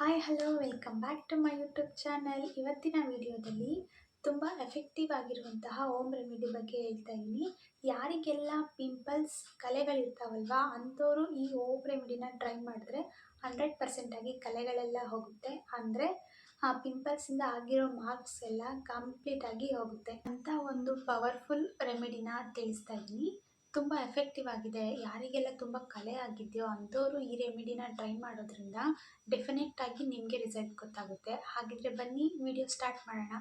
Hi hello welcome back to my YouTube channel ಇವತ್ತಿನ ವಿಡಿಯೋದಲ್ಲಿ ತುಂಬ ಎಫೆಕ್ಟಿವ್ ಆಗಿರುವಂತಹ ಹೋಮ್ ರೆಮಿಡಿ ಬಗ್ಗೆ ಹೇಳ್ತಾ ಇದ್ದೀನಿ. ಯಾರಿಗೆಲ್ಲ ಪಿಂಪಲ್ಸ್ ಕಲೆಗಳಿರ್ತಾವಲ್ವ ಅಂಥವರು ಈ ಹೋಮ್ ರೆಮಿಡಿನ ಟ್ರೈ ಮಾಡಿದ್ರೆ ಹಂಡ್ರೆಡ್ ಪರ್ಸೆಂಟಾಗಿ ಕಲೆಗಳೆಲ್ಲ ಹೋಗುತ್ತೆ. ಅಂದರೆ, ಆ ಪಿಂಪಲ್ಸಿಂದ ಆಗಿರೋ ಮಾರ್ಕ್ಸ್ ಎಲ್ಲ ಕಂಪ್ಲೀಟಾಗಿ ಹೋಗುತ್ತೆ. ಅಂತ ಒಂದು ಪವರ್ಫುಲ್ ರೆಮಿಡಿನ ತಿಳಿಸ್ತಾ ಇದ್ದೀನಿ. ತುಂಬ ಎಫೆಕ್ಟಿವ್ ಆಗಿದೆ. ಯಾರಿಗೆಲ್ಲ ತುಂಬ ಕಲೆ ಆಗಿದೆಯೋ ಅಂಥವರು ಈ ರೆಮಿಡಿನ ಟ್ರೈ ಮಾಡೋದ್ರಿಂದ ಡೆಫಿನೆಟ್ ಆಗಿ ನಿಮಗೆ ರಿಸಲ್ಟ್ ಗೊತ್ತಾಗುತ್ತೆ. ಹಾಗಿದ್ರೆ ಬನ್ನಿ ವಿಡಿಯೋ ಸ್ಟಾರ್ಟ್ ಮಾಡೋಣ.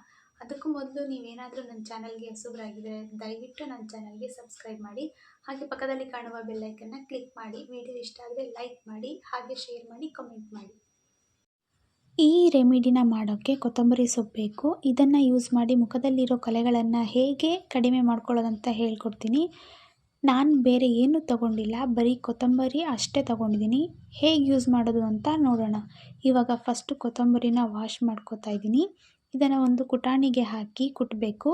ಅದಕ್ಕೂ ಮೊದಲು ನೀವೇನಾದರೂ ನನ್ನ ಚಾನಲ್ಗೆ ಹೊಸಬ್ರಾಗಿದ್ದರೆ ದಯವಿಟ್ಟು ನನ್ನ ಚಾನಲ್ಗೆ ಸಬ್ಸ್ಕ್ರೈಬ್ ಮಾಡಿ. ಹಾಗೆ ಪಕ್ಕದಲ್ಲಿ ಕಾಣುವ ಬೆಲ್ಲೈಕನ್ನ ಕ್ಲಿಕ್ ಮಾಡಿ. ವಿಡಿಯೋ ಇಷ್ಟ ಆದರೆ ಲೈಕ್ ಮಾಡಿ, ಹಾಗೆ ಶೇರ್ ಮಾಡಿ ಕಮೆಂಟ್ ಮಾಡಿ. ಈ ರೆಮಿಡಿನ ಮಾಡೋಕ್ಕೆ ಕೊತ್ತಂಬರಿ ಸೊಪ್ಪು ಬೇಕು. ಇದನ್ನು ಯೂಸ್ ಮಾಡಿ ಮುಖದಲ್ಲಿರೋ ಕಲೆಗಳನ್ನು ಹೇಗೆ ಕಡಿಮೆ ಮಾಡ್ಕೊಳ್ಳೋದಂತ ಹೇಳ್ಕೊಡ್ತೀನಿ. ನಾನು ಬೇರೆ ಏನೂ ತಗೊಂಡಿಲ್ಲ, ಬರೀ ಕೊತ್ತಂಬರಿ ಅಷ್ಟೇ ತಗೊಂಡಿದ್ದೀನಿ ಹೇಗೆ ಯೂಸ್ ಮಾಡೋದು ಅಂತ ನೋಡೋಣ. ಇವಾಗ ಫಸ್ಟು ಕೊತ್ತಂಬರಿನ ವಾಶ್ ಮಾಡ್ಕೋತಾ ಇದ್ದೀನಿ ಇದನ್ನು ಒಂದು ಕುಟಾಣಿಗೆ ಹಾಕಿ ಕುಟ್ಟಬೇಕು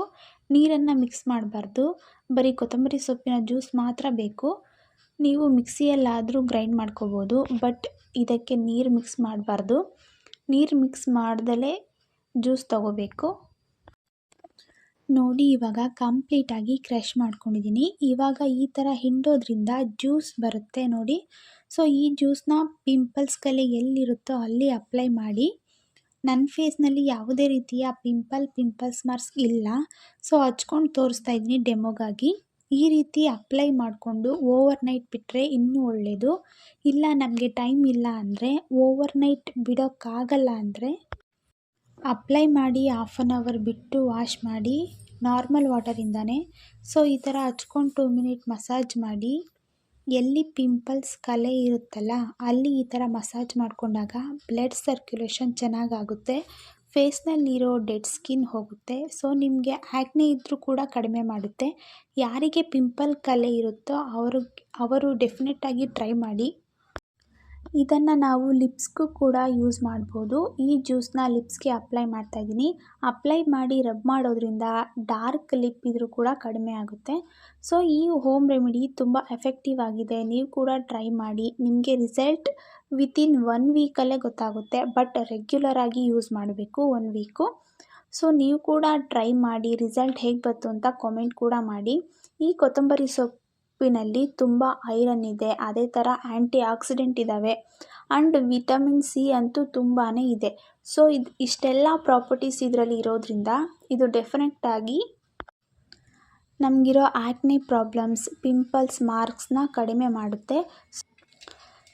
ನೀರನ್ನು ಮಿಕ್ಸ್ ಮಾಡಬಾರ್ದು. ಬರೀ ಕೊತ್ತಂಬರಿ ಸೊಪ್ಪಿನ ಜ್ಯೂಸ್ ಮಾತ್ರ ಬೇಕು. ನೀವು ಮಿಕ್ಸಿಯಲ್ಲಾದರೂ ಗ್ರೈಂಡ್ ಮಾಡ್ಕೋಬೋದು ಬಟ್ ಇದಕ್ಕೆ ನೀರು ಮಿಕ್ಸ್ ಮಾಡಬಾರ್ದು. ನೀರು ಮಿಕ್ಸ್ ಮಾಡ್ದಲೇ ಜ್ಯೂಸ್ ತಗೋಬೇಕು. ನೋಡಿ, ಇವಾಗ ಕಂಪ್ಲೀಟಾಗಿ ಕ್ರಷ್ ಮಾಡ್ಕೊಂಡಿದ್ದೀನಿ ಇವಾಗ ಈ ಥರ ಹಿಂಡೋದ್ರಿಂದ ಜ್ಯೂಸ್ ಬರುತ್ತೆ ನೋಡಿ. ಸೊ ಈ ಜ್ಯೂಸ್ನ ಪಿಂಪಲ್ಸ್ ಕಲೆ ಎಲ್ಲಿರುತ್ತೋ ಅಲ್ಲಿ ಅಪ್ಲೈ ಮಾಡಿ. ನನ್ನ ಫೇಸ್ನಲ್ಲಿ ಯಾವುದೇ ರೀತಿಯ ಪಿಂಪಲ್ ಪಿಂಪಲ್ಸ್ ಮಾರ್ಕ್ಸ್ ಇಲ್ಲ. ಸೊ ಹಚ್ಕೊಂಡು ತೋರಿಸ್ತಾ ಇದ್ದೀನಿ ಡೆಮೋಗಾಗಿ ಈ ರೀತಿ ಅಪ್ಲೈ ಮಾಡಿಕೊಂಡು ಓವರ್ ನೈಟ್ ಬಿಟ್ಟರೆ ಇನ್ನೂ ಒಳ್ಳೆಯದು ಇಲ್ಲ, ನಮಗೆ ಟೈಮ್ ಇಲ್ಲ ಅಂದರೆ ಓವರ್ ನೈಟ್ ಬಿಡೋಕ್ಕಾಗಲ್ಲ ಅಂದರೆ ಅಪ್ಲೈ ಮಾಡಿ ಹಾಫ್ ಆನ್ ಅವರ್ ಬಿಟ್ಟು ವಾಶ್ ಮಾಡಿ ನಾರ್ಮಲ್ ವಾಟರಿಂದನೇ ಸೊ ಈ ಥರ ಹಚ್ಕೊಂಡು ಟೂ ಮಿನಿಟ್ ಮಸಾಜ್ ಮಾಡಿ. ಎಲ್ಲಿ ಪಿಂಪಲ್ಸ್ ಕಲೆ ಇರುತ್ತಲ್ಲ, ಅಲ್ಲಿ ಈ ಥರ ಮಸಾಜ್ ಮಾಡಿಕೊಂಡಾಗ ಬ್ಲಡ್ ಸರ್ಕ್ಯುಲೇಷನ್ ಚೆನ್ನಾಗಾಗುತ್ತೆ. ಫೇಸ್ನಲ್ಲಿರೋ ಡೆಡ್ ಸ್ಕಿನ್ ಹೋಗುತ್ತೆ. ಸೊ ನಿಮಗೆ ಆ್ಯಕ್ನೆ ಇದ್ದರೂ ಕೂಡ ಕಡಿಮೆ ಮಾಡುತ್ತೆ. ಯಾರಿಗೆ ಪಿಂಪಲ್ ಕಲೆ ಇರುತ್ತೋ ಅವರು ಅವರು ಡೆಫಿನೆಟ್ಟಾಗಿ ಟ್ರೈ ಮಾಡಿ. ಇದನ್ನು ನಾವು ಲಿಪ್ಸ್ಗೂ ಕೂಡ ಯೂಸ್ ಮಾಡ್ಬೋದು. ಈ ಜ್ಯೂಸನ್ನ ಲಿಪ್ಸ್ಗೆ ಅಪ್ಲೈ ಮಾಡ್ತಾ ಇದ್ದೀನಿ ಅಪ್ಲೈ ಮಾಡಿ ರಬ್ ಮಾಡೋದ್ರಿಂದ ಡಾರ್ಕ್ ಲಿಪ್ ಇದ್ರೂ ಕೂಡ ಕಡಿಮೆ ಆಗುತ್ತೆ. ಸೊ, ಈ ಹೋಮ್ ರೆಮಿಡಿ ತುಂಬ ಎಫೆಕ್ಟಿವ್ ಆಗಿದೆ. ನೀವು ಕೂಡ ಟ್ರೈ ಮಾಡಿ. ನಿಮಗೆ ರಿಸಲ್ಟ್ ವಿತಿನ್ ಒನ್ ವೀಕಲ್ಲೇ ಗೊತ್ತಾಗುತ್ತೆ. ಬಟ್ ರೆಗ್ಯುಲರ್ ಆಗಿ ಯೂಸ್ ಮಾಡಬೇಕು ಒನ್ ವೀಕು. ಸೊ, ನೀವು ಕೂಡ ಟ್ರೈ ಮಾಡಿ. ರಿಸಲ್ಟ್ ಹೇಗೆ ಬಂತು ಅಂತ ಕಾಮೆಂಟ್ ಕೂಡ ಮಾಡಿ. ಈ ಕೊತ್ತಂಬರಿ ಸೊಪ್ಪು ಸೊಪ್ಪಿನಲ್ಲಿ ತುಂಬ ಐರನ್ ಇದೆ. ಅದೇ ಥರ ಆ್ಯಂಟಿ ಆಕ್ಸಿಡೆಂಟ್ ಇದ್ದಾವೆ ಆ್ಯಂಡ್ ವಿಟಮಿನ್ ಸಿ ಅಂತೂ ತುಂಬಾ ಇದೆ. ಸೊ, ಇದು ಇಷ್ಟೆಲ್ಲ ಪ್ರಾಪರ್ಟೀಸ್ ಇದರಲ್ಲಿ ಇರೋದ್ರಿಂದ ಇದು ಡೆಫಿನೆಟ್ಟಾಗಿ ನಮಗಿರೋ ಆ್ಯಕ್ನಿ ಪ್ರಾಬ್ಲಮ್ಸ್, ಪಿಂಪಲ್ಸ್, ಮಾರ್ಕ್ಸ್ನ ಕಡಿಮೆ ಮಾಡುತ್ತೆ.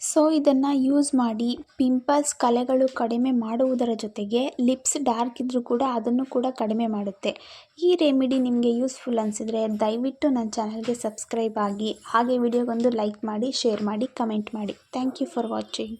ಸೊ ಇದನ್ನು ಯೂಸ್ ಮಾಡಿ ಪಿಂಪಲ್ಸ್ ಕಲೆಗಳು ಕಡಿಮೆ ಮಾಡುವುದರ ಜೊತೆಗೆ ಲಿಪ್ಸ್ ಡಾರ್ಕ್ ಇದ್ದರೂ ಕೂಡ ಅದನ್ನು ಕೂಡ ಕಡಿಮೆ ಮಾಡುತ್ತೆ. ಈ ರೆಮಿಡಿ ನಿಮಗೆ ಯೂಸ್ಫುಲ್ ಅನಿಸಿದರೆ ದಯವಿಟ್ಟು ನನ್ನ ಚಾನಲ್ಗೆ ಸಬ್ಸ್ಕ್ರೈಬ್ ಆಗಿ ಹಾಗೆ ವಿಡಿಯೋಗೊಂದು ಲೈಕ್ ಮಾಡಿ ಶೇರ್ ಮಾಡಿ ಕಮೆಂಟ್ ಮಾಡಿ. Thank you for watching